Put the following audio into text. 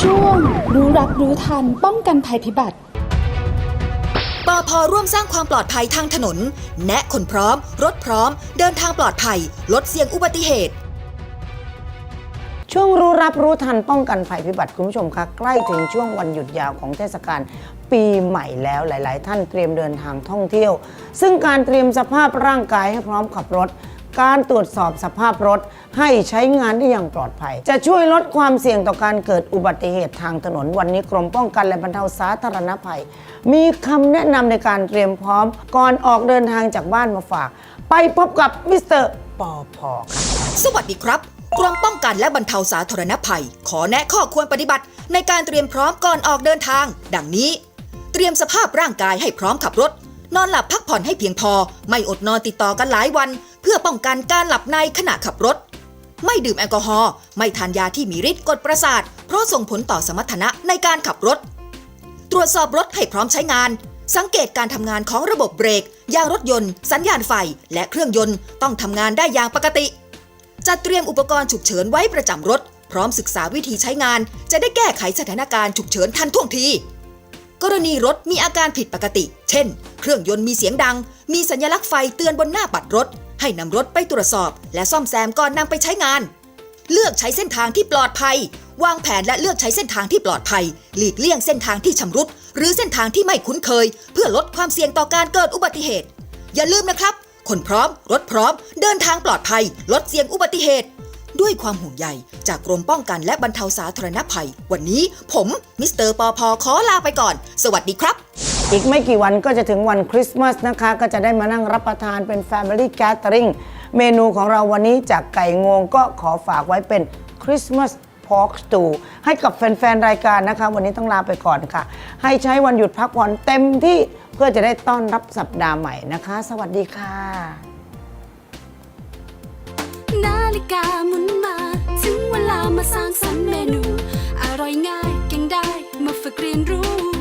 ช่วง รู้รักรู้ทันป้องกันภัยพิบัติปอพร่วมสร้างความปลอดภัยทางถนน แนะคนพร้อม รถพร้อม เดินทางปลอดภัย ลดเสี่ยงอุบัติเหตุ ช่วงรู้รับรู้ทันป้องกันภัยพิบัติคุณผู้ชมคะใกล้ถึงช่วงวันหยุดยาวของเทศกาลปีใหม่แล้วหลาย ๆ ท่านเตรียมเดินทางท่องเที่ยว ซึ่งการเตรียมสภาพร่างกายให้พร้อมขับรถ การตรวจสอบสภาพรถให้ใช้งานได้อย่างปลอดภัย จะช่วยลดความเสี่ยงต่อการเกิดอุบัติเหตุทางถนนวันนี้กรมป้องกันและบรรเทาสาธารณภัย มีคำแนะนำในการเตรียมพร้อม ก่อนออกเดินทางจากบ้านมาฝาก ไปพบกับมิสเตอร์ปอพอสวัสดีครับกรมป้องกันและบรรเทาสาธารณภัย ขอแนะข้อควรปฏิบัติ ในการเตรียมพร้อมก่อนออกเดินทาง ดังนี้ เตรียมสภาพร่างกายให้พร้อมขับรถ นอนหลับพักผ่อนให้เพียงพอ ไม่อดนอนติดต่อกันหลายวัน ป้องกันการหลับในขณะขับรถ ไม่ดื่มแอลกอฮอล์ไม่ทานยาที่มีฤทธิ์กดประสาท เพราะส่งผลต่อสมรรถนะในการขับรถ ตรวจสอบรถให้พร้อมใช้งาน สังเกตการทำงานของระบบเบรก ยางรถยนต์ สัญญาณไฟ และเครื่องยนต์ต้องทำงานได้อย่างปกติ จัดเตรียมอุปกรณ์ฉุกเฉินไว้ประจำรถ พร้อมศึกษาวิธีใช้งาน จะได้แก้ไขสถานการณ์ฉุกเฉินทันท่วงทีกรณีรถมีอาการผิดปกติ เช่น เครื่องยนต์มีเสียงดัง มีสัญลักษณ์ไฟเตือนบนหน้าปัดรถ ให้นำรถไปตรวจสอบ และซ่อมแซมก่อนนำไปใช้งาน เลือกใช้เส้นทางที่ปลอดภัย วางแผนและเลือกใช้เส้นทางที่ปลอดภัย หลีกเลี่ยงเส้นทางที่ชำรุด หรือเส้นทางที่ไม่คุ้นเคย เพื่อลดความเสี่ยงต่อการเกิดอุบัติเหตุ อย่าลืมนะครับ คนพร้อม รถพร้อม เดินทางปลอดภัย ลดเสี่ยงอุบัติเหตุ ด้วยความห่วงใยจากกรมป้องกันและบรรเทาสาธารณภัย วันนี้ ผมมิสเตอร์ปอพอขอลาไปก่อน สวัสดีครับ อีกไม่กี่วันก็จะถึงวันคริสต์มาสนะคะ ก็จะได้มานั่งรับประทานเป็น Family Gathering เมนูของเราวันนี้จากไก่งวงก็ขอฝากไว้เป็น Christmas Pork Stew ให้กับแฟน ๆ รายการนะคะ วันนี้ต้องลาไปก่อนค่ะ ให้ใช้วันหยุดพักผ่อนเต็มที่เพื่อจะได้ต้อนรับสัปดาห์ใหม่นะคะ สวัสดีค่ะ นาฬิกาหมุนมา ถึงเวลามาสร้างสรรค์เมนู อร่อยง่ายเก่งได้มาฝึกเรียนรู้